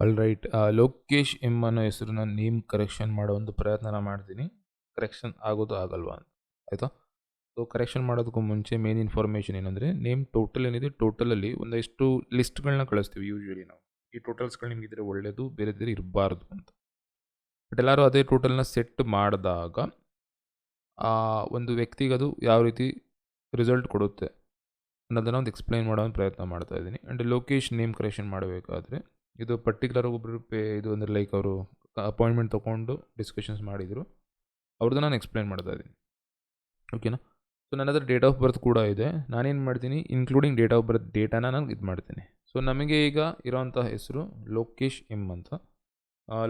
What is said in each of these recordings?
All right Lokesh M ಅನ್ನೋ ಹೆಸರನ್ನ name correction ಮಾಡೋ ಒಂದು ಪ್ರಯತ್ನ ಮಾಡ್ತೀನಿ. ಕರೆಕ್ಷನ್ ಆಗೋದು ಆಗಲ್ವಾ ಅಂತ. ಆಯಿತಾ? ಸೊ ಕರೆಕ್ಷನ್ ಮಾಡೋದಕ್ಕೂ ಮುಂಚೆ ಮೇನ್ ಇನ್ಫಾರ್ಮೇಷನ್ ಏನಂದರೆ ನೇಮ್ ಟೋಟಲ್ ಏನಿದೆ ಟೋಟಲಲ್ಲಿ ಒಂದಷ್ಟು ಲಿಸ್ಟ್ಗಳನ್ನ ಕಳಿಸ್ತೀವಿ ಯೂಶ್ವಲಿ ನಾವು. ಈ ಟೋಟಲ್ಸ್ಗಳು ನಿಮಗಿದ್ರೆ ಒಳ್ಳೆಯದು ಬೇರೆ ಬೇರೆ ಇರಬಾರ್ದು ಅಂತ. ಬಟ್ ಎಲ್ಲರೂ ಅದೇ ಟೋಟಲ್ನ ಸೆಟ್ ಮಾಡಿದಾಗ ಒಂದು ವ್ಯಕ್ತಿಗೆ ಅದು ಯಾವ ರೀತಿ ರಿಸಲ್ಟ್ ಕೊಡುತ್ತೆ ಅನ್ನೋದನ್ನು ಒಂದು ಎಕ್ಸ್ಪ್ಲೈನ್ ಮಾಡೋ ಪ್ರಯತ್ನ ಮಾಡ್ತಾ ಇದ್ದೀನಿ. ಆ್ಯಂಡ್ ಲೊಕೇಶ್ ನೇಮ್ ಕರೆಕ್ಷನ್ ಮಾಡಬೇಕಾದ್ರೆ ಇದು ಪರ್ಟಿಕ್ಯುಲರ್ ಒಬ್ಬರು ಪೇ, ಇದು ಅಂದರೆ ಲೈಕ್ ಅವರು ಅಪಾಯಿಂಟ್ಮೆಂಟ್ ತೊಗೊಂಡು ಡಿಸ್ಕಷನ್ಸ್ ಮಾಡಿದರು. ಅವ್ರದ್ದು ನಾನು ಎಕ್ಸ್ಪ್ಲೈನ್ ಮಾಡ್ತಾ ಇದ್ದೀನಿ. ಓಕೆನಾ ಸೊ ನನ್ನ ಹತ್ರ ಡೇಟ್ ಆಫ್ ಬರ್ತ್ ಕೂಡ ಇದೆ. ನಾನೇನು ಮಾಡ್ತೀನಿ? ಇನ್ಕ್ಲೂಡಿಂಗ್ ಡೇಟ್ ಆಫ್ ಬರ್ತ್ ಡೇಟಾನ ನಾನು ಇದು ಮಾಡ್ತೀನಿ. ಸೊ ನಮಗೆ ಈಗ ಇರೋವಂಥ ಹೆಸರು ಲೋಕೇಶ್ ಎಂ ಅಂತ.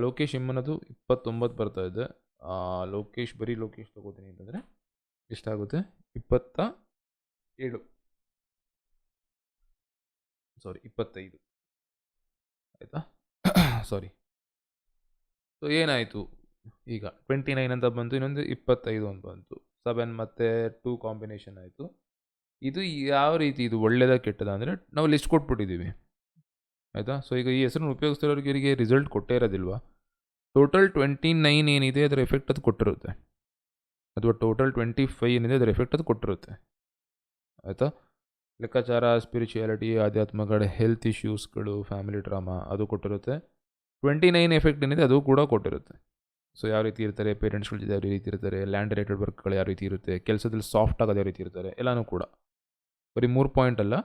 ಲೋಕೇಶ್ ಎಂ ಅನ್ನೋದು ಇಪ್ಪತ್ತೊಂಬತ್ತು ಬರ್ತಾ ಇದೆ. ಲೋಕೇಶ್, ಬರೀ ಲೋಕೇಶ್ ತೊಗೋತೀನಿ ಅಂತಂದರೆ ಎಷ್ಟಾಗುತ್ತೆ ಇಪ್ಪತ್ತ ಏಳು. ಸಾರಿ ಇಪ್ಪತ್ತೈದು. ಆಯಿತಾ? ಸಾರಿ ಸೊ ಏನಾಯಿತು? ಈಗ ಟ್ವೆಂಟಿ ನೈನ್ ಅಂತ ಬಂತು ಇನ್ನೊಂದು ಇಪ್ಪತ್ತೈದು ಅಂತ ಬಂತು. ಸೆವೆನ್ ಮತ್ತು ಟೂ ಕಾಂಬಿನೇಷನ್ ಆಯಿತು. ಇದು ಯಾವ ರೀತಿ ಇದು ಒಳ್ಳೆಯದ ಕೆಟ್ಟದ ಅಂದರೆ ನಾವು ಲಿಸ್ಟ್ ಕೊಟ್ಬಿಟ್ಟಿದ್ದೀವಿ. ಆಯಿತಾ? ಸೊ ಈಗ ಈ ಹೆಸರನ್ನು ಉಪಯೋಗಿಸ್ತಿರೋರಿಗೆ ಇವರಿಗೆ ರಿಸಲ್ಟ್ ಕೊಟ್ಟೇ ಇರೋದಿಲ್ವಾ? ಟೋಟಲ್ ಟ್ವೆಂಟಿ ನೈನ್ ಏನಿದೆ ಅದರ ಎಫೆಕ್ಟ್ ಅದು ಕೊಟ್ಟಿರುತ್ತೆ. ಅಥವಾ ಟೋಟಲ್ ಟ್ವೆಂಟಿ ಫೈವ್ ಏನಿದೆ ಅದರ ಎಫೆಕ್ಟ್ ಅದು ಕೊಟ್ಟಿರುತ್ತೆ. ಆಯಿತಾ? ಲೆಕ್ಕಾಚಾರ ಸ್ಪಿರಿಚುಯಾಲಿಟಿ ಆಧ್ಯಾತ್ಮಗಳ ಹೆಲ್ತ್ ಇಶ್ಯೂಸ್ಗಳು ಫ್ಯಾಮಿಲಿ ಡ್ರಾಮಾ ಅದು ಕೊಟ್ಟಿರುತ್ತೆ. ಟ್ವೆಂಟಿ ನೈನ್ ಎಫೆಕ್ಟ್ ಏನಿದೆ ಅದು ಕೂಡ ಕೊಟ್ಟಿರುತ್ತೆ. ಸೊ ಯಾವ ರೀತಿ ಇರ್ತಾರೆ ಪೇರೆಂಟ್ಸ್ಗಳ ಜೊತೆ ಯಾವ ರೀತಿ ಇರ್ತಾರೆ ಲ್ಯಾಂಡ್ ರಿಲೇಟೆಡ್ ವರ್ಕ್ಗಳು ಯಾವ ರೀತಿ ಇರುತ್ತೆ, ಕೆಲಸದಲ್ಲಿ ಸಾಫ್ಟ್ ಆಗೋದು ಯಾವ ರೀತಿ ಇರ್ತಾರೆ, ಎಲ್ಲನೂ ಕೂಡ. ಬರೀ ಮೂರು ಪಾಯಿಂಟ್ ಅಲ್ಲ,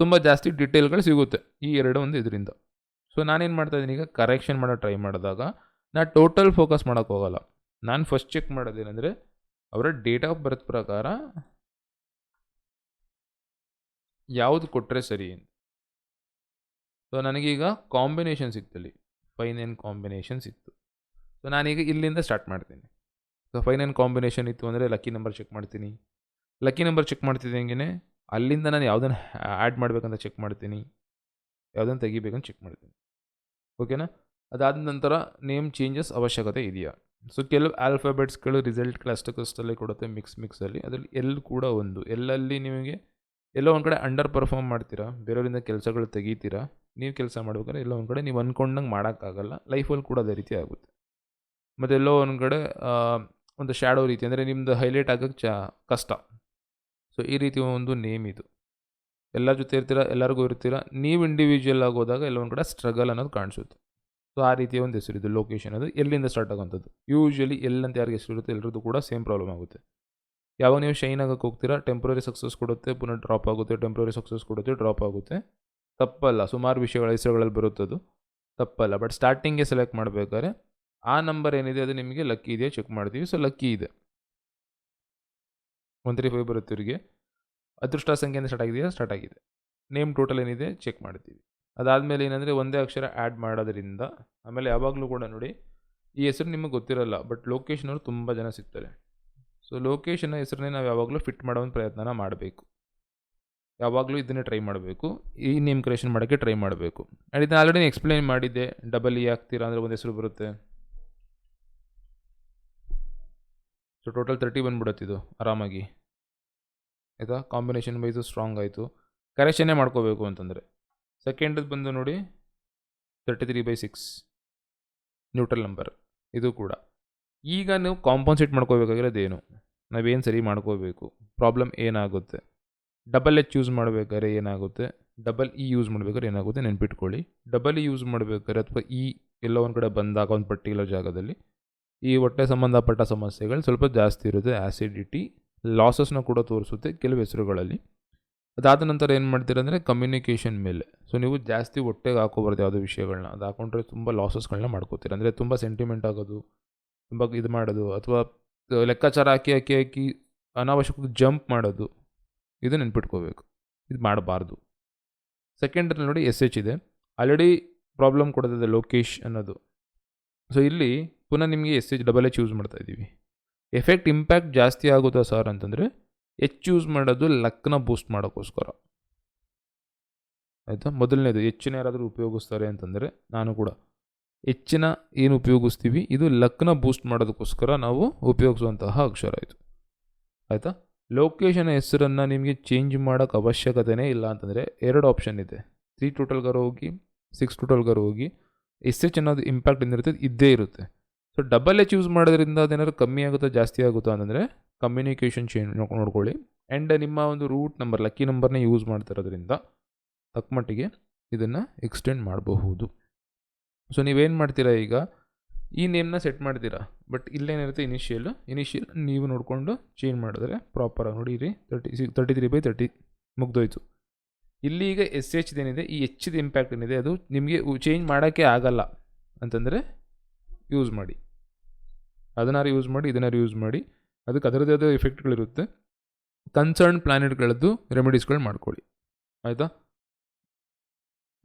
ತುಂಬ ಜಾಸ್ತಿ ಡಿಟೇಲ್ಗಳು ಸಿಗುತ್ತೆ ಈ ಎರಡು ಒಂದು ಇದರಿಂದ. ಸೊ ನಾನೇನು ಮಾಡ್ತಾ ಇದ್ದೀನಿ, ಈಗ ಕರೆಕ್ಷನ್ ಮಾಡೋ ಟ್ರೈ ಮಾಡಿದಾಗ, ನಾ ಟೋಟಲ್ ಫೋಕಸ್ ಮಾಡೋಕ್ಕೋಗಲ್ಲ ನಾನು ಫಸ್ಟ್ ಚೆಕ್ ಮಾಡೋದೇನೆಂದರೆ, ಅವರ ಡೇಟ್ ಆಫ್ ಬರ್ತ್ ಪ್ರಕಾರ ಯಾವುದು ಕೊಟ್ಟರೆ ಸರಿ ಅಂತ. ಸೊ ನನಗೀಗ ಕಾಂಬಿನೇಷನ್ ಸಿಕ್ತಲ್ಲಿ. ಫೈನ್ ಆ್ಯಂಡ್ ಕಾಂಬಿನೇಷನ್ ಸಿಕ್ತು. ಸೊ ನಾನೀಗ ಇಲ್ಲಿಂದ ಸ್ಟಾರ್ಟ್ ಮಾಡ್ತೀನಿ. ಸೊ ಫೈನ್ ಆ್ಯಂಡ್ ಕಾಂಬಿನೇಷನ್ ಇತ್ತು ಅಂದರೆ ಲಕ್ಕಿ ನಂಬರ್ ಚೆಕ್ ಮಾಡ್ತೀನಿ. ಲಕ್ಕಿ ನಂಬರ್ ಚೆಕ್ ಮಾಡ್ತಿದ್ದಂಗೆ ಅಲ್ಲಿಂದ ನಾನು ಯಾವುದನ್ನು ಆ್ಯಡ್ ಮಾಡಬೇಕಂತ ಚೆಕ್ ಮಾಡ್ತೀನಿ. ಯಾವುದನ್ನು ತೆಗಿಬೇಕಂತ ಚೆಕ್ ಮಾಡ್ತೀನಿ. ಓಕೆನಾ ಅದಾದ ನಂತರ ನೇಮ್ ಚೇಂಜಸ್ ಅವಶ್ಯಕತೆ ಇದೆಯಾ? ಸೊ ಕೆಲವು ಆಲ್ಫಾಬೆಟ್ಸ್ಗಳು ರಿಸಲ್ಟ್ಗಳು ಅಷ್ಟಕ್ಕಷ್ಟಲ್ಲೇ ಕೊಡುತ್ತೆ ಮಿಕ್ಸ್ ಮಿಕ್ಸಲ್ಲಿ ಅದರಲ್ಲಿ ಎಲ್ ಕೂಡ ಒಂದು. ಎಲ್ಲಲ್ಲಿ ನಿಮಗೆ ಎಲ್ಲೋ ಒಂದು ಕಡೆ ಅಂಡರ್ ಪರ್ಫಾರ್ಮ್ ಮಾಡ್ತೀರಾ? ಬೇರೆಯವರಿಂದ ಕೆಲಸಗಳು ತೆಗಿತೀರಾ? ನೀವು ಕೆಲಸ ಮಾಡ್ಬೇಕಾದ್ರೆ ಎಲ್ಲೋ ಒಂದು ಕಡೆ ನೀವು ಅಂದ್ಕೊಂಡಂಗೆ ಮಾಡೋಕ್ಕಾಗಲ್ಲ. ಲೈಫಲ್ಲಿ ಕೂಡ ಅದೇ ರೀತಿ ಆಗುತ್ತೆ. ಮತ್ತು ಎಲ್ಲೋ ಒಂದು ಕಡೆ ಒಂದು ಶ್ಯಾಡೋ ರೀತಿ, ಅಂದರೆ ನಿಮ್ಮದು ಹೈಲೈಟ್ ಆಗೋಕ್ಕೆ ಚ, ಕಷ್ಟ. ಸೊ ಈ ರೀತಿ ಒಂದು ನೇಮ್ ಇದು. ಎಲ್ಲರ ಜೊತೆ ಇರ್ತೀರ? ಎಲ್ಲರಿಗೂ ಇರ್ತೀರ? ನೀವು ಇಂಡಿವಿಜುವಲ್ ಆಗೋದಾಗ ಎಲ್ಲೋ ಎಲ್ಲ ಒಂದು ಕಡೆ ಸ್ಟ್ರಗಲ್ ಅನ್ನೋದು ಕಾಣಿಸುತ್ತೆ. ಸೊ ಆ ರೀತಿಯ ಒಂದು ಹೆಸರು ಇದು ಲೊಕೇಶನ್ ಅದು. ಎಲ್ಲಿಂದ ಸ್ಟಾರ್ಟ್ ಆಗೋಂಥದ್ದು ಯೂಶ್ವಲಿ ಎಲ್ಲಂತ ಯಾರಿಗೆ ಹೆಸರು ಇರುತ್ತೆ ಎಲ್ಲರದ್ದು ಕೂಡ ಸೇಮ್ ಪ್ರಾಬ್ಲಮ್ ಆಗುತ್ತೆ. ಯಾವಾಗ ನೀವು ಶೈನ್ ಆಗಕ್ಕೆ ಹೋಗ್ತೀರಾ ಟೆಂಪ್ರರಿ ಸಕ್ಸಸ್ ಕೊಡುತ್ತೆ, ಪುನಃ ಡ್ರಾಪ್ ಆಗುತ್ತೆ ಟೆಂಪ್ರರಿ ಸಕ್ಸಸ್ ಕೊಡುತ್ತೆ ಡ್ರಾಪ್ ಆಗುತ್ತೆ. ತಪ್ಪಲ್ಲ, ಸುಮಾರು ವಿಷಯಗಳ ಹೆಸರುಗಳಲ್ಲಿ ಬರುತ್ತದು ತಪ್ಪಲ್ಲ ಬಟ್ ಸ್ಟಾರ್ಟಿಂಗ್ಗೆ ಸೆಲೆಕ್ಟ್ ಮಾಡಬೇಕಾದ್ರೆ, ಆ ನಂಬರ್ ಏನಿದೆ ಅದು ನಿಮಗೆ ಲಕ್ಕಿ ಇದೆಯಾ ಚೆಕ್ ಮಾಡ್ತೀವಿ. ಸೊ ಲಕ್ಕಿ ಇದೆ. ಒನ್ ತ್ರೀ ಫೈವ್ ಬರುತ್ತೆ ಇವರಿಗೆ. ಅದೃಷ್ಟ ಸಂಖ್ಯೆಯಿಂದ ಸ್ಟಾರ್ಟ್ ಆಗಿದೆಯಾ? ಸ್ಟಾರ್ಟ್ ಆಗಿದೆ. ನೇಮ್ ಟೋಟಲ್ ಏನಿದೆ? ಚೆಕ್ ಮಾಡ್ತೀವಿ. ಅದಾದಮೇಲೆ ಏನಂದರೆ, ಒಂದೇ ಅಕ್ಷರ ಆ್ಯಡ್ ಮಾಡೋದ್ರಿಂದ, ಆಮೇಲೆ ಯಾವಾಗಲೂ ಕೂಡ ನೋಡಿ, ಈ ಹೆಸರು ನಿಮಗೆ ಗೊತ್ತಿರಲ್ಲ ಬಟ್ ಲೊಕೇಶನವ್ರು ತುಂಬ ಜನ ಸಿಗ್ತಾರೆ. ಸೊ ಲೊಕೇಶನ್ ಹೆಸರನ್ನೇ ನಾವು ಯಾವಾಗಲೂ ಫಿಟ್ ಮಾಡೋ ಒಂದು ಪ್ರಯತ್ನನ ಮಾಡಬೇಕು. ಯಾವಾಗಲೂ ಇದನ್ನೇ ಟ್ರೈ ಮಾಡಬೇಕು. ಈ ನೇಮ್ ಕ್ರಿಯೇಷನ್ ಮಾಡೋಕ್ಕೆ ಟ್ರೈ ಮಾಡಬೇಕು. ಆ್ಯಂಡ್ ಇದನ್ನ ಆಲ್ರೆಡಿ ಎಕ್ಸ್ಪ್ಲೈನ್ ಮಾಡಿದ್ದೆ. ಡಬಲ್ ಇ ಆಗ್ತೀರಾ ಅಂದರೆ ಒಂದು ಹೆಸರು ಬರುತ್ತೆ. ಸೊ ಟೋಟಲ್ ತರ್ಟಿ ಬಂದ್ಬಿಡುತ್ತೆ ಇದು, ಆರಾಮಾಗಿ. ಆಯಿತಾ? ಕಾಂಬಿನೇಷನ್ ವೈಸು ಸ್ಟ್ರಾಂಗ್ ಆಯಿತು. ಕರೆಕ್ಷನ್ನೇ ಮಾಡ್ಕೋಬೇಕು ಅಂತಂದರೆ. ಸೆಕೆಂಡದ್ದು ಬಂದು ನೋಡಿ thirty three by six neutral number ಇದು ಕೂಡ. ಈಗ ನೀವು ಕಾಂಪನ್ಸೇಟ್ ಮಾಡ್ಕೋಬೇಕಾಗಿರೋದು ಏನು? ನಾವೇನು ಸರಿ ಮಾಡ್ಕೋಬೇಕು? ಪ್ರಾಬ್ಲಮ್ ಏನಾಗುತ್ತೆ? ಡಬಲ್ ಎಚ್ ಯೂಸ್ ಮಾಡಬೇಕಾದ್ರೆ ಏನಾಗುತ್ತೆ? ಡಬಲ್ ಇ ಯೂಸ್ ಮಾಡಬೇಕಾದ್ರೆ ಏನಾಗುತ್ತೆ ನೆನ್ಪಿಟ್ಕೊಳ್ಳಿ. ಡಬಲ್ ಇ ಯೂಸ್ ಮಾಡಬೇಕಾದ್ರೆ ಅಥವಾ ಇ ಎಲ್ಲೋ ಒಂದು ಕಡೆ ಬಂದಾಗ, ಒಂದು ಪರ್ಟಿಕ್ಯುಲರ್ ಜಾಗದಲ್ಲಿ ಈ ಹೊಟ್ಟೆ ಸಂಬಂಧಪಟ್ಟ ಸಮಸ್ಯೆಗಳು ಸ್ವಲ್ಪ ಜಾಸ್ತಿ ಇರುತ್ತೆ. ಆ್ಯಸಿಡಿಟಿ ಲಾಸಸ್ನ ಕೂಡ ತೋರಿಸುತ್ತೆ ಕೆಲವು ಹೆಸರುಗಳಲ್ಲಿ. ಅದಾದ ನಂತರ ಏನು ಮಾಡ್ತೀರಂದರೆ ಕಮ್ಯುನಿಕೇಷನ್ ಮೇಲೆ. ಸೊ ನೀವು ಜಾಸ್ತಿ ಹೊಟ್ಟೆಗೆ ಹಾಕೋಬಾರ್ದು ಯಾವುದೋ ವಿಷಯಗಳನ್ನ ಅದು ಹಾಕೊಂಡ್ರೆ ತುಂಬ ಲಾಸಸ್ಗಳನ್ನ ಮಾಡ್ಕೋತೀರ. ಅಂದರೆ ತುಂಬ ಸೆಂಟಿಮೆಂಟ್ ಆಗೋದು ತುಂಬ ಇದು ಮಾಡೋದು ಅಥವಾ ಲೆಕ್ಕಾಚಾರ ಹಾಕಿ ಹಾಕಿ ಹಾಕಿ ಅನಾವಶ್ಯಕ ಜಂಪ್ ಮಾಡೋದು, ಇದು ನೆನ್ಪಿಟ್ಕೋಬೇಕು. ಇದು ಮಾಡಬಾರ್ದು. ಸೆಕೆಂಡ್ರಲ್ಲಿ ನೋಡಿ ಎಸ್ ಎಚ್ ಇದೆ. ಆಲ್ರೆಡಿ ಪ್ರಾಬ್ಲಮ್ ಕೊಡೋದಿದೆ ಲೋಕೇಶ್ ಅನ್ನೋದು. ಸೊ ಇಲ್ಲಿ ಪುನಃ ನಿಮಗೆ S H double H use ಮಾಡ್ತಾ ಇದ್ದೀವಿ. ಎಫೆಕ್ಟ್ ಇಂಪ್ಯಾಕ್ಟ್ ಜಾಸ್ತಿ ಆಗುತ್ತಾ ಸರ್ ಅಂತಂದರೆ ಎಚ್ ಯೂಸ್ ಮಾಡೋದು ಲಕ್ನ ಬೂಸ್ಟ್ ಮಾಡೋಕ್ಕೋಸ್ಕರ. ಆಯಿತಾ? ಮೊದಲನೇದು ಹೆಚ್ಚಿನ ಯಾರಾದರೂ ಉಪಯೋಗಿಸ್ತಾರೆ ಅಂತಂದರೆ, ನಾನು ಕೂಡ. ಹೆಚ್ಚಿನ ಏನು ಉಪಯೋಗಿಸ್ತೀವಿ, ಇದು ಲಕ್ನ ಬೂಸ್ಟ್ ಮಾಡೋದಕ್ಕೋಸ್ಕರ ನಾವು ಉಪಯೋಗಿಸುವಂತಹ ಅಕ್ಷರ ಇದು. ಆಯಿತಾ? ಲೊಕೇಶನ್ ಹೆಸರನ್ನು ನಿಮಗೆ ಚೇಂಜ್ ಮಾಡೋಕ್ಕೆ ಅವಶ್ಯಕತೆನೇ ಇಲ್ಲ ಅಂತಂದರೆ ಎರಡು ಆಪ್ಷನ್ ಇದೆ. ತ್ರೀ ಟೋಟಲ್ಗಾರ ಹೋಗಿ ಸಿಕ್ಸ್ ಟೋಟಲ್ಗಾರು ಹೋಗಿ, ಎಸ್ ಎಚ್ ಅನ್ನೋದು ಇಂಪ್ಯಾಕ್ಟ್ ಏನಿರುತ್ತೆ ಇದ್ದೇ ಇರುತ್ತೆ. ಸೊ ಡಬಲ್ ಎಚ್ ಯೂಸ್ ಮಾಡೋದ್ರಿಂದ ಅದೇನಾದ್ರು ಕಮ್ಮಿ ಆಗುತ್ತಾ, ಜಾಸ್ತಿ ಆಗುತ್ತಾ ಅಂತಂದರೆ ಕಮ್ಯುನಿಕೇಷನ್ ಚೇಂಜ್ ನೋಡ್ಕೊಳ್ಳಿ. ಆ್ಯಂಡ್ ನಿಮ್ಮ ಒಂದು ರೂಟ್ ನಂಬರ್ ಲಕ್ಕಿ ನಂಬರ್ನೇ ಯೂಸ್ ಮಾಡ್ತಿರೋದ್ರಿಂದ ತಕ್ಕಮಟ್ಟಿಗೆ ಇದನ್ನು ಎಕ್ಸ್ಟೆಂಡ್ ಮಾಡಬಹುದು. ಸೊ ನೀವೇನು ಮಾಡ್ತೀರಾ ಈಗ? ಈ ನೇಮ್ನ ಸೆಟ್ ಮಾಡ್ತೀರಾ? ಬಟ್ ಇಲ್ಲೇನಿರುತ್ತೆ ಇನಿಷಿಯಲ್ ಇನಿಷಿಯಲ್ ನೀವು ನೋಡಿಕೊಂಡು ಚೇಂಜ್ ಮಾಡಿದ್ರೆ ಪ್ರಾಪರಾಗಿ ನೋಡಿರಿ thirty six thirty three by thirty ಮುಗ್ದೋಯ್ತು. ಇಲ್ಲಿ ಈಗ ಎಸ್ ಎಚ್ ಏನಿದೆ ಈ ಹೆಚ್ಚಿದ ಇಂಪ್ಯಾಕ್ಟ್ ಏನಿದೆ? ಅದು ನಿಮಗೆ ಚೇಂಜ್ ಮಾಡೋಕ್ಕೆ ಆಗಲ್ಲ ಅಂತಂದರೆ ಯೂಸ್ ಮಾಡಿ. ಅದನ್ನಾರು ಯೂಸ್ ಮಾಡಿ, ಇದನ್ನಾರು ಯೂಸ್ ಮಾಡಿ. ಅದಕ್ಕೆ ಅದರದೇ ಆದ ಎಫೆಕ್ಟ್ಗಳಿರುತ್ತೆ ಕನ್ಸರ್ನ್ ಪ್ಲಾನೆಟ್ಗಳದ್ದು ರೆಮಿಡೀಸ್ಗಳು ಮಾಡ್ಕೊಳ್ಳಿ. ಆಯಿತಾ?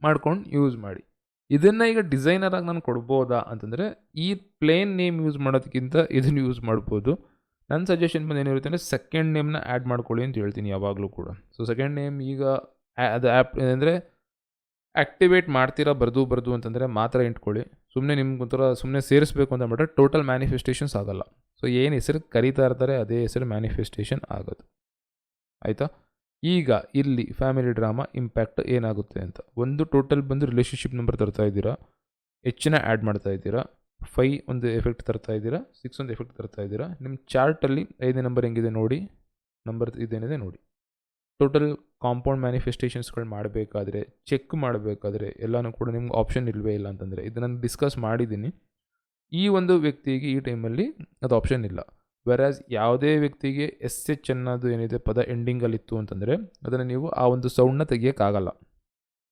ಮಾಡ್ಕೊಂಡು ಯೂಸ್ ಮಾಡಿ. ಇದನ್ನು ಈಗ ಡಿಸೈನರಾಗಿ ನಾನು ಕೊಡ್ಬೋದಾ ಅಂತಂದರೆ, ಈ ಪ್ಲೇನ್ ನೇಮ್ ಯೂಸ್ ಮಾಡೋದಕ್ಕಿಂತ ಇದನ್ನು ಯೂಸ್ ಮಾಡ್ಬೋದು. ನನ್ನ ಸಜೆಷನ್ ಬಂದು ಏನಿರುತ್ತೆ ಅಂದರೆ ಸೆಕೆಂಡ್ ನೇಮ್ನ ಆ್ಯಡ್ ಮಾಡ್ಕೊಳ್ಳಿ ಅಂತ ಹೇಳ್ತೀನಿ ಯಾವಾಗಲೂ ಕೂಡ. ಸೊ ಸೆಕೆಂಡ್ ನೇಮ್ ಈಗ ಅದು ಆ್ಯಪ್ ಏನಂದರೆ ಆ್ಯಕ್ಟಿವೇಟ್ ಮಾಡ್ತೀರಾ, ಬರ್ದು ಬರ್ದು ಅಂತಂದರೆ ಮಾತ್ರ ಇಟ್ಕೊಳ್ಳಿ. ಸುಮ್ಮನೆ ನಿಮ್ಗೆ ಒಂಥರ ಸುಮ್ಮನೆ ಸೇರಿಸ್ಬೇಕು ಅಂತ ಮಾಡಿದ್ರೆ ಟೋಟಲ್ ಮ್ಯಾನಿಫೆಸ್ಟೇಷನ್ಸ್ ಆಗೋಲ್ಲ. ಸೊ ಏನು ಹೆಸರು ಕರೀತಾ ಇರ್ತಾರೆ, ಅದೇ ಹೆಸರು ಮ್ಯಾನಿಫೆಸ್ಟೇಷನ್ ಆಗೋದು. ಆಯಿತಾ? ಈಗ ಇಲ್ಲಿ ಫ್ಯಾಮಿಲಿ ಡ್ರಾಮಾ ಇಂಪ್ಯಾಕ್ಟ್ ಏನಾಗುತ್ತೆ ಅಂತ. ಒಂದು ಟೋಟಲ್ ಬಂದು ರಿಲೇಷನ್ಶಿಪ್ ನಂಬರ್ ತರ್ತಾ ಇದ್ದೀರಾ, ಹೆಚ್ಚಿನ ಆ್ಯಡ್ ಮಾಡ್ತಾ ಇದ್ದೀರಾ ಫೈ ಒಂದು ಎಫೆಕ್ಟ್ ತರ್ತಾ ಇದ್ದೀರಾ ಸಿಕ್ಸ್ ಒಂದು ಎಫೆಕ್ಟ್ ತರ್ತಾ ಇದ್ದೀರಾ ನಿಮ್ಮ ಚಾರ್ಟಲ್ಲಿ ಐದನೇ ನಂಬರ್ ಹೆಂಗಿದೆ ನೋಡಿ ನಂಬರ್ ಇದೇನಿದೆ ನೋಡಿ. ಟೋಟಲ್ ಕಾಂಪೌಂಡ್ ಮ್ಯಾನಿಫೆಸ್ಟೇಷನ್ಸ್ಗಳು ಮಾಡಬೇಕಾದ್ರೆ ಚೆಕ್ ಮಾಡಬೇಕಾದ್ರೆ ಎಲ್ಲನೂ ಕೂಡ ನಿಮ್ಗೆ ಆಪ್ಷನ್ ಇಲ್ಲವೇ ಇಲ್ಲ ಅಂತಂದರೆ, ಇದನ್ನು ಡಿಸ್ಕಸ್ ಮಾಡಿದ್ದೀನಿ. ಈ ಒಂದು ವ್ಯಕ್ತಿಗೆ ಈ ಟೈಮಲ್ಲಿ ಅದು ಆಪ್ಷನ್ ಇಲ್ಲ. ವೆರಾಸ್ ಯಾವುದೇ ವ್ಯಕ್ತಿಗೆ ಎಸ್ ಎಚ್ ಅನ್ನೋದು ಏನಿದೆ, ಪದ ಎಂಡಿಂಗಲ್ಲಿತ್ತು ಅಂತಂದರೆ, ಅದನ್ನು ನೀವು ಆ ಒಂದು ಸೌಂಡನ್ನ ತೆಗಿಯೋಕ್ಕಾಗಲ್ಲ.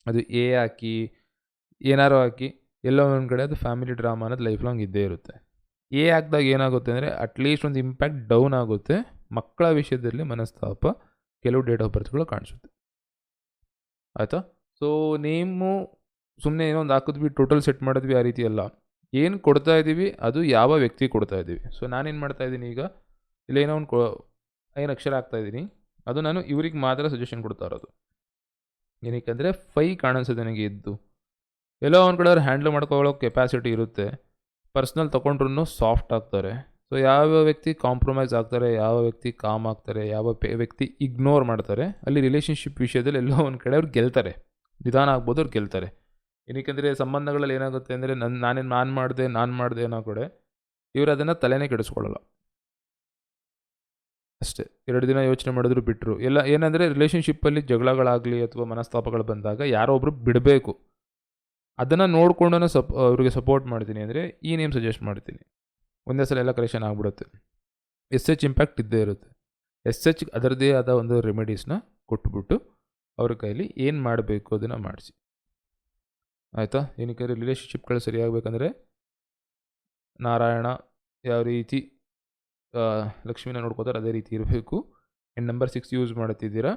ಅದು ಎ ಹಾಕಿ, ಏನಾರು ಹಾಕಿ, ಎಲ್ಲೋ ಒಂದು ಕಡೆ ಅದು ಫ್ಯಾಮಿಲಿ ಡ್ರಾಮಾ ಅನ್ನೋದು ಲೈಫ್ ಲಾಂಗ್ ಇದ್ದೇ ಇರುತ್ತೆ. ಎ ಹಾಕಿದಾಗ ಏನಾಗುತ್ತೆ ಅಂದರೆ ಅಟ್ಲೀಸ್ಟ್ ಒಂದು ಇಂಪ್ಯಾಕ್ಟ್ ಡೌನ್ ಆಗುತ್ತೆ, ಮಕ್ಕಳ ವಿಷಯದಲ್ಲಿ ಮನಸ್ತಾಪ ಕೆಲವು ಡೇಟ್ ಆಫ್ ಬರ್ತ್ಗಳು ಕಾಣಿಸುತ್ತೆ. ಆಯಿತಾ? ಸೊ ನೇಮು ಸುಮ್ಮನೆ ಏನೋ ಒಂದು ಹಾಕಿದ್ವಿ ಟೋಟಲ್ ಸೆಟ್ ಮಾಡಿದ್ವಿ ಆ ರೀತಿ ಅಲ್ಲ. ಏನು ಕೊಡ್ತಾ ಇದ್ದೀವಿ ಅದು ಯಾವ ವ್ಯಕ್ತಿ ಕೊಡ್ತಾ ಇದ್ದೀವಿ ಸೊ ನಾನೇನು ಮಾಡ್ತಾ ಇದ್ದೀನಿ ಈಗ ಇಲ್ಲೇನೋ ಒಂದು ಕೊ ಅಕ್ಷರ ಆಗ್ತಾ ಇದ್ದೀನಿ ಅದು ನಾನು ಇವ್ರಿಗೆ ಮಾತ್ರ ಸಜೆಷನ್ ಕೊಡ್ತಾ ಇರೋದು. ಏನಕ್ಕೆ ಫೈ ಕಾಣಿಸುತ್ತೆ ನನಗೆ ಇದ್ದು ಎಲ್ಲೋ ಅವ್ನ ಕಡೆ ಅವ್ರು ಹ್ಯಾಂಡಲ್ ಮಾಡ್ಕೊಳ್ಳೋ ಕೆಪಾಸಿಟಿ ಇರುತ್ತೆ. ಪರ್ಸ್ನಲ್ ತೊಗೊಂಡ್ರು ಸಾಫ್ಟ್ ಆಗ್ತಾರೆ. ಸೊ ಯಾವ ವ್ಯಕ್ತಿ ಕಾಂಪ್ರಮೈಸ್ ಆಗ್ತಾರೆ, ಯಾವ ವ್ಯಕ್ತಿ ಕಾಮ್ ಆಗ್ತಾರೆ, ಯಾವ ವ್ಯಕ್ತಿ ಇಗ್ನೋರ್ ಮಾಡ್ತಾರೆ, ಅಲ್ಲಿ ರಿಲೇಷನ್ಶಿಪ್ ವಿಷಯದಲ್ಲಿ ಎಲ್ಲೋ ಒಂದು ಕಡೆ ಅವ್ರು ಗೆಲ್ತಾರೆ. ನಿಧಾನ ಆಗ್ಬೋದು ಅವ್ರು ಗೆಲ್ತಾರೆ. ಏನಕ್ಕೆಂದರೆ ಸಂಬಂಧಗಳಲ್ಲಿ ಏನಾಗುತ್ತೆ ಅಂದರೆ ನನ್ನ ನಾನೇನು ನಾನು ಮಾಡಿದೆ ನಾನು ಮಾಡಿದೆ ಅನ್ನೋ ಕಡೆ ಇವರು ಅದನ್ನು ತಲೆನೇ ಕೆಡಿಸ್ಕೊಳ್ಳಲ್ಲ. ಅಷ್ಟೇ. ಎರಡು ದಿನ ಯೋಚನೆ ಮಾಡಿದ್ರು ಬಿಟ್ಟರು ಎಲ್ಲ ಏನಂದರೆ ರಿಲೇಷನ್ಶಿಪ್ಪಲ್ಲಿ ಜಗಳಗಳಾಗಲಿ ಅಥವಾ ಮನಸ್ತಾಪಗಳು ಬಂದಾಗ ಯಾರೋ ಒಬ್ಬರು ಬಿಡಬೇಕು. ಅದನ್ನು ನೋಡಿಕೊಂಡು ಸಪ್, ಅವ್ರಿಗೆ ಸಪೋರ್ಟ್ ಮಾಡ್ತೀನಿ ಅಂದರೆ ಈ ನೇಮ್ ಸಜೆಸ್ಟ್ ಮಾಡ್ತೀನಿ. ಒಂದೇ ಸಲ ಎಲ್ಲ ಕಲೆಕ್ಷನ್ ಆಗಿಬಿಡುತ್ತೆ. ಎಸ್ ಎಚ್ ಇಂಪ್ಯಾಕ್ಟ್ ಇದ್ದೇ ಇರುತ್ತೆ. ಎಸ್ ಎಚ್ ಅದರದ್ದೇ ಆದ ಒಂದು ರೆಮಿಡೀಸ್ನ ಕೊಟ್ಬಿಟ್ಟು ಅವ್ರ ಕೈಲಿ ಏನು ಮಾಡಬೇಕು ಅದನ್ನು ಮಾಡಿಸಿ. ಆಯಿತಾ? ಏನಕ್ಕೆ ರಿಲೇಶನ್ಶಿಪ್ಗಳು ಸರಿಯಾಗಬೇಕಂದ್ರೆ ನಾರಾಯಣ ಯಾವ ರೀತಿ ಲಕ್ಷ್ಮೀನ ನೋಡ್ಕೋತಾರೆ ಅದೇ ರೀತಿ ಇರಬೇಕು. ಆ್ಯಂಡ್ ನಂಬರ್ ಸಿಕ್ಸ್ ಯೂಸ್ ಮಾಡ್ತಿದ್ದೀರಾ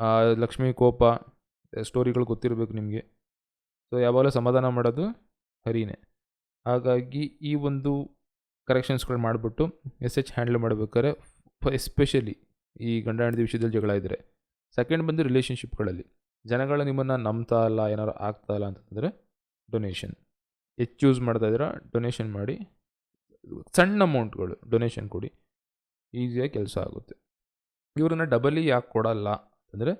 ಆ, ಲಕ್ಷ್ಮಿ ಕೋಪ ಸ್ಟೋರಿಗಳು ಗೊತ್ತಿರಬೇಕು ನಿಮಗೆ. ಸೊ ಯಾವಾಗಲೂ ಸಮಾಧಾನ ಮಾಡೋದು ಹರಿನೇ. ಹಾಗಾಗಿ ಈ ಒಂದು ಕರೆಕ್ಷನ್ಸ್ಗಳು ಮಾಡಿಬಿಟ್ಟು ಎಸ್ ಎಚ್ ಹ್ಯಾಂಡಲ್ ಮಾಡಬೇಕಾದ್ರೆ ಎಸ್ಪೆಷಲಿ ಈ ಗಂಡ ಹೆಂಡತಿ ವಿಷಯದಲ್ಲಿ ಜಗಳ ಇದ್ದರೆ ಸೆಕೆಂಡ್ ಬಂದು ರಿಲೇಷನ್ಶಿಪ್ಗಳಲ್ಲಿ ಜನಗಳು ನಿಮ್ಮನ್ನು ನಂಬ್ತಾ ಇಲ್ಲ ಏನಾರು ಆಗ್ತಾ ಇಲ್ಲ ಅಂತಂದರೆ ಡೊನೇಷನ್ ಹೆಚ್ಚು ಯೂಸ್ ಮಾಡ್ತಾ ಇದ್ದೀರಾ ಡೊನೇಷನ್ ಮಾಡಿ. ಸಣ್ಣ ಅಮೌಂಟ್ಗಳು ಡೊನೇಷನ್ ಕೊಡಿ. ಈಸಿಯಾಗಿ ಕೆಲಸ ಆಗುತ್ತೆ. ಇವ್ರನ್ನ ಡಬಲಿ ಯಾಕೆ ಕೊಡಲ್ಲ ಅಂದರೆ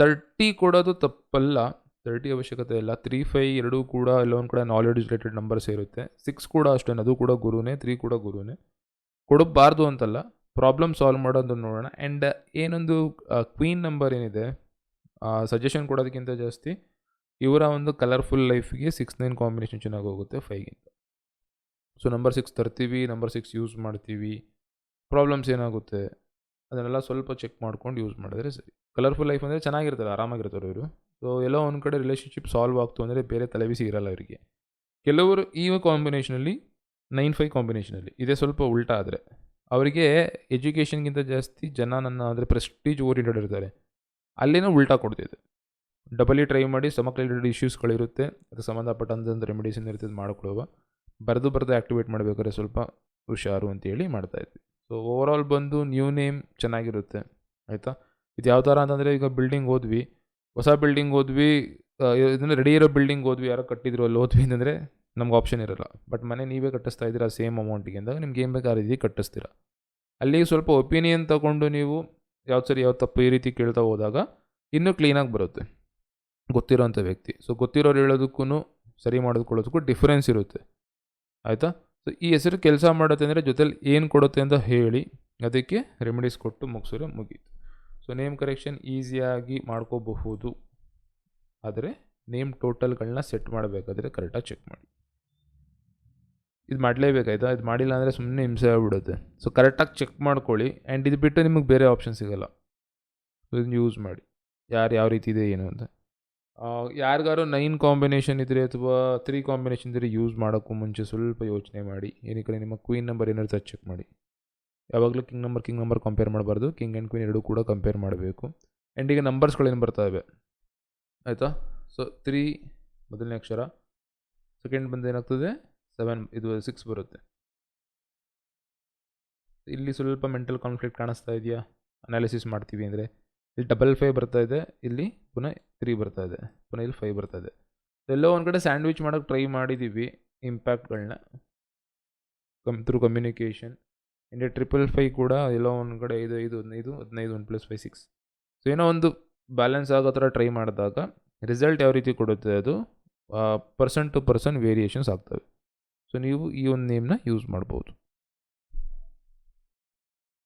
ತರ್ಟಿ ಕೊಡೋದು ತಪ್ಪಲ್ಲ. ತರ್ಟಿ ಅವಶ್ಯಕತೆ ಇಲ್ಲ. ತ್ರೀ ಫೈ ಎರಡೂ ಕೂಡ ಎಲ್ಲೊಂದು ಕೂಡ ಕಡೆ ನಾಲೆಡ್ಜ್ ರಿಲೇಟೆಡ್ ನಂಬರ್ಸ್ ಇರುತ್ತೆ. ಸಿಕ್ಸ್ ಕೂಡ ಅಷ್ಟೇ, ಅದು ಕೂಡ ಗುರುನೇ ತ್ರೀ ಕೂಡ ಗುರುನೇ. ಕೊಡಬಾರ್ದು ಅಂತಲ್ಲ. ಪ್ರಾಬ್ಲಮ್ ಸಾಲ್ವ್ ಮಾಡೋದನ್ನು ನೋಡೋಣ. ಆ್ಯಂಡ್ ಏನೊಂದು ಕ್ವೀನ್ ನಂಬರ್ ಏನಿದೆ ಸಜೆಷನ್ ಕೊಡೋದಕ್ಕಿಂತ ಜಾಸ್ತಿ ಇವರ ಒಂದು ಕಲರ್ಫುಲ್ ಲೈಫ್ಗೆ ಸಿಕ್ಸ್ ನೈನ್ ಕಾಂಬಿನೇಷನ್ ಚೆನ್ನಾಗಿ ಹೋಗುತ್ತೆ ಫೈವ್ಗಿಂತ ಸೊ ನಂಬರ್ ಸಿಕ್ಸ್ ತರ್ತೀವಿ ನಂಬರ್ ಸಿಕ್ಸ್ ಯೂಸ್ ಮಾಡ್ತೀವಿ ಪ್ರಾಬ್ಲಮ್ಸ್ ಏನಾಗುತ್ತೆ ಅದನ್ನೆಲ್ಲ ಸ್ವಲ್ಪ ಚೆಕ್ ಮಾಡ್ಕೊಂಡು ಯೂಸ್ ಮಾಡಿದ್ರೆ ಸರಿ. ಕಲರ್ಫುಲ್ ಲೈಫ್ ಅಂದರೆ ಚೆನ್ನಾಗಿರ್ತಾರೆ ಆರಾಮಾಗಿರ್ತಾರೆ ಇವರು ಸೊ ಎಲ್ಲೋ ಒಂದು ಕಡೆ ರಿಲೇಷನ್ಶಿಪ್ ಸಾಲ್ವ್ ಆಗ್ತು ಅಂದರೆ ಬೇರೆ ತಲೆಬಿಸಿ ಇರಲ್ಲ ಅವರಿಗೆ. ಕೆಲವರು ಈ ಕಾಂಬಿನೇಷನಲ್ಲಿ ನೈನ್ ಫೈವ್ ಕಾಂಬಿನೇಷನಲ್ಲಿ ಇದೇ ಸ್ವಲ್ಪ ಉಲ್ಟಾ ಆದರೆ, ಅವರಿಗೆ ಎಜುಕೇಷನ್ಗಿಂತ ಜಾಸ್ತಿ ಜನ ನನ್ನ ಅಂದರೆ ಪ್ರೆಸ್ಟೀಜ್ ಓರಿಯೆಂಟೆಡ್ ಇರ್ತಾರೆ. ಅಲ್ಲಿನೂ ಉಲ್ಟಾ ಕೊಡ್ತಿದೆ. ಡಬಲಿ ಟ್ರೈ ಮಾಡಿ ಸ್ಟಮಕ್ ರಿಲೇಟೆಡ್ ಇಶ್ಯೂಸ್ಗಳಿರುತ್ತೆ ಅದಕ್ಕೆ ಸಂಬಂಧಪಟ್ಟಂಥ ರೆಮಿಡೀಸ್ ಇರ್ತದೆ, ಮಾಡ್ಕೊಳ್ಳುವ. ಬರೆದು ಬರೆದು ಆ್ಯಕ್ಟಿವೇಟ್ ಮಾಡಬೇಕಾದ್ರೆ ಸ್ವಲ್ಪ ಹುಷಾರು ಅಂತೇಳಿ ಮಾಡ್ತಾಯಿದ್ವಿ ಸೊ ಓವರಾಲ್ ಬಂದು ನ್ಯೂ ನೇಮ್ ಚೆನ್ನಾಗಿರುತ್ತೆ. ಆಯಿತಾ? ಇದು ಯಾವ ಥರ ಅಂತಂದರೆ ಈಗ ಬಿಲ್ಡಿಂಗ್ ಹೋದ್ವಿ. ಹೊಸ ಬಿಲ್ಡಿಂಗ್ ಹೋದ್ವಿ. ಇದನ್ನು ರೆಡಿ ಇರೋ ಬಿಲ್ಡಿಂಗ್ ಹೋದ್ವಿ. ಯಾರೋ ಕಟ್ಟಿದ್ರು, ಅಲ್ಲಿ ಹೋದ್ವಿ ಅಂತಂದರೆ ನಮ್ಗೆ ಆಪ್ಷನ್ ಇರೋಲ್ಲ. ಬಟ್ ಮನೆ ನೀವೇ ಕಟ್ಟಿಸ್ತಾ ಇದ್ದೀರಾ ಸೇಮ್ ಅಮೌಂಟಿಗೆ ಅಂದಾಗ ನಿಮ್ಗೆ ಏನು ಬೇಕಾದ್ರೆ ರೀತಿ ಕಟ್ಟಿಸ್ತೀರಾ. ಅಲ್ಲಿಗೆ ಸ್ವಲ್ಪ ಒಪಿನಿಯನ್ ತಗೊಂಡು ನೀವು ಯಾವ್ದು ಸರಿ ಯಾವ ತಪ್ಪು ಈ ರೀತಿ ಕೇಳ್ತಾ ಹೋದಾಗ ಇನ್ನೂ ಕ್ಲೀನಾಗಿ ಬರುತ್ತೆ. ಗೊತ್ತಿರೋಂಥ ವ್ಯಕ್ತಿ. ಸೊ ಗೊತ್ತಿರೋರು ಹೇಳೋದಕ್ಕೂ ಸರಿ ಮಾಡಿಕೊಳ್ಳೋದಕ್ಕೂ ಡಿಫ್ರೆನ್ಸ್ ಇರುತ್ತೆ. ಆಯಿತಾ? ಸೊ ಈ ಹೆಸರು ಕೆಲಸ ಮಾಡುತ್ತೆ ಅಂದರೆ ಜೊತೇಲಿ ಏನು ಕೊಡುತ್ತೆ ಅಂತ ಹೇಳಿ, ಅದಕ್ಕೆ ರೆಮಿಡೀಸ್ ಕೊಟ್ಟು ಮುಗಿಸಿದ್ರೆ ಮುಗೀತು. ಸೊ ನೇಮ್ ಕರೆಕ್ಷನ್ ಈಸಿಯಾಗಿ ಮಾಡ್ಕೋಬಹುದು. ಆದರೆ ನೇಮ್ ಟೋಟಲ್ಗಳನ್ನ ಸೆಟ್ ಮಾಡಬೇಕಾದ್ರೆ ಕರೆಕ್ಟಾಗಿ ಚೆಕ್ ಮಾಡಿ. ಇದು ಮಾಡಲೇಬೇಕಾಯ್ತಾ? ಇದು ಮಾಡಿಲ್ಲ ಅಂದರೆ ಸುಮ್ಮನೆ ಹಿಂಸೆ ಆಗಿಬಿಡುತ್ತೆ. ಸೊ ಕರೆಕ್ಟಾಗಿ ಚೆಕ್ ಮಾಡ್ಕೊಳ್ಳಿ. ಆ್ಯಂಡ್ ಇದು ಬಿಟ್ಟು ನಿಮಗೆ ಬೇರೆ ಆಪ್ಷನ್ ಸಿಗೋಲ್ಲ. ಇದನ್ನ ಯೂಸ್ ಮಾಡಿ. ಯಾರು ಯಾವ ರೀತಿ ಇದೆ, ಏನು ಅಂತ. ಯಾರಿಗಾರು ನೈನ್ ಕಾಂಬಿನೇಷನ್ ಇದ್ದರೆ ಅಥವಾ ತ್ರೀ ಕಾಂಬಿನೇಷನ್ ಇದ್ದರೆ ಯೂಸ್ ಮಾಡೋಕ್ಕೂ ಮುಂಚೆ ಸ್ವಲ್ಪ ಯೋಚನೆ ಮಾಡಿ. ಏನಕ್ಕೆ ನಿಮ್ಮ ಕ್ವೀನ್ ನಂಬರ್ ಏನಾದ್ರು ಅದು ಚೆಕ್ ಮಾಡಿ. ಯಾವಾಗಲೂ king number king number compare ಮಾಡಬಾರ್ದು. ಕಿಂಗ್ ಆ್ಯಂಡ್ ಕ್ವೀನ್ ಎರಡೂ ಕೂಡ ಕಂಪೇರ್ ಮಾಡಬೇಕು. ಆ್ಯಂಡ್ ಈಗ ನಂಬರ್ಸ್ಗಳೇನು ಬರ್ತಾವೆ ಆಯಿತಾ? ಸೊ ತ್ರೀ ಮೊದಲನೇ ಅಕ್ಷರ. ಸೆಕೆಂಡ್ ಬಂದು ಏನಾಗ್ತದೆ? ಸೆವೆನ್ ಇದು ಸಿಕ್ಸ್ ಬರುತ್ತೆ. ಇಲ್ಲಿ ಸ್ವಲ್ಪ ಮೆಂಟಲ್ ಕಾನ್ಫ್ಲಿಕ್ಟ್ ಕಾಣಿಸ್ತಾ ಇದೆಯಾ? ಅನಾಲಿಸಿಸ್ ಮಾಡ್ತೀವಿ ಅಂದರೆ. ಇಲ್ಲಿ ಡಬಲ್ ಫೈವ್ ಬರ್ತಾ ಇದೆ, ಇಲ್ಲಿ ಪುನಃ ತ್ರೀ ಬರ್ತಾ ಇದೆ, ಪುನಃ ಇಲ್ಲಿ ಫೈವ್ ಬರ್ತಾ ಇದೆ. ಎಲ್ಲೋ ಒಂದು ಕಡೆ ಸ್ಯಾಂಡ್ವಿಚ್ ಮಾಡೋಕ್ಕೆ ಟ್ರೈ ಮಾಡಿದ್ದೀವಿ ಇಂಪ್ಯಾಕ್ಟ್ಗಳನ್ನ come through communication India triple five ಕೂಡ ಎಲ್ಲೋ ಒಂದು ಕಡೆ ಐದು ಐದು ಹದಿನೈದು ಹದಿನೈದು one plus five six so ಏನೋ ಒಂದು ಬ್ಯಾಲೆನ್ಸ್ ಆಗೋ ಥರ ಟ್ರೈ ಮಾಡಿದಾಗ ರಿಸಲ್ಟ್ ಯಾವ ರೀತಿ ಕೊಡುತ್ತೆ ಅದು? ಪರ್ಸನ್ ಟು ಪರ್ಸನ್ ವೇರಿಯೇಷನ್ಸ್ ಆಗ್ತವೆ. ಸೊ ನೀವು ಈ ಒಂದು ನೇಮ್ನ ಯೂಸ್ ಮಾಡ್ಬೋದು.